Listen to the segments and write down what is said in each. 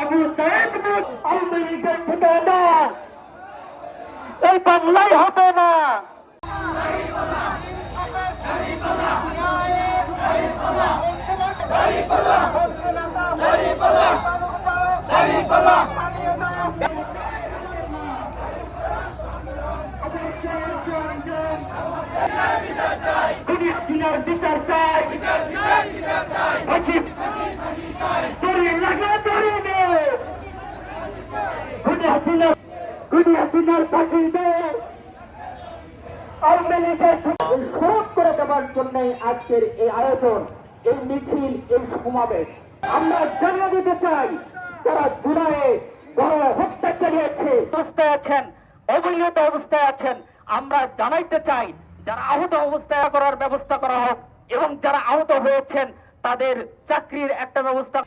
আবু সাইদ আওয়ামী লীগের ঠিকানা এই বাংলায় হবে না ফিলিস্তিনের বিচার চাই ফাঁসি খুনি হাসিনার ফাঁসি দে আওয়ামী করে দেওয়ার জন্য আজকের এই আয়োজন, এই মিছিল, এই সমাবেশ। আমরা জানিয়ে দিতে চাই, যারা জুলাইয়ে বড় হত্যা চালিয়েছে, অবস্থায় আছেন অবস্থায় আছেন, আমরা জানাইতে চাই, যারা আহত অবস্থায় করার ব্যবস্থা করা হোক এবং যারা আহত হয়েছেন, তাদের চাকরির একটা ব্যবস্থা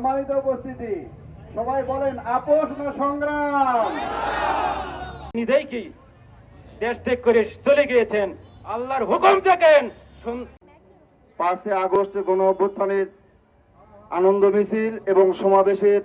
সম্মানিত উপস্থিতি। সবাই বলেন আপোষ না সংগ্রাম? নিজেই কি দেশ ত্যাগ করে চলে গিয়েছেন? আল্লাহর হুকুম দেখেন পাঁচে আগস্ট গণ অভ্যুত্থানের আনন্দ মিছিল এবং সমাবেশের